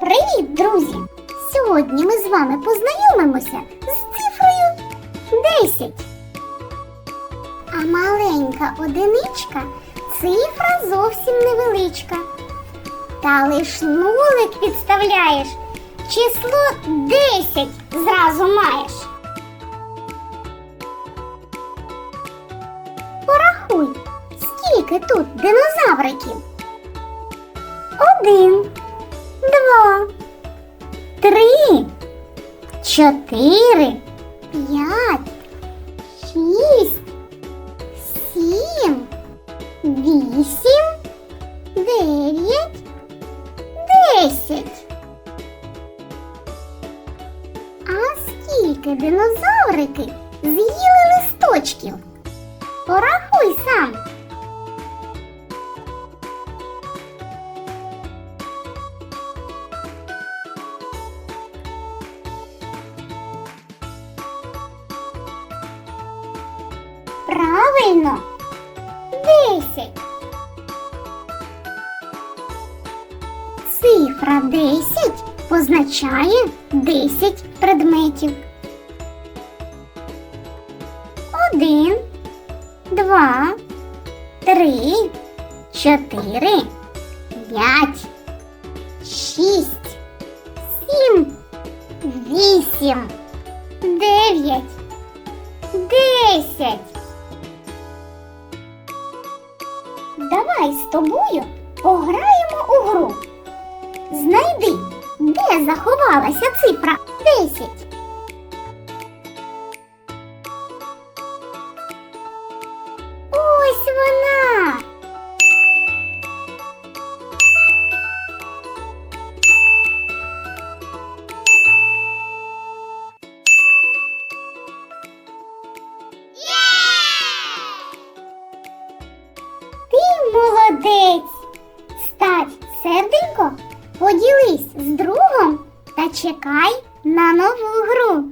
Привіт, друзі! Сьогодні ми з вами познайомимося з цифрою 10. А маленька одиничка цифра зовсім невеличка. Та лиш нулик підставляєш, число 10 зразу маєш. Порахуй, скільки тут динозавриків? Один, два, три, чотири, п'ять, шість, сім, вісім, дев'ять, десять. А скільки динозаврики з'їли листочків? Порахуй Правильно. Десять. Цифра 10 позначає 10 предметів. Один, два, три, чотири, п'ять, шість, сім, вісім, дев'ять, десять. Давай з тобою пограємо у гру. Знайди, де заховалася цифра 10. Молодець. Стать серденько, поділись з другом та чекай на нову гру.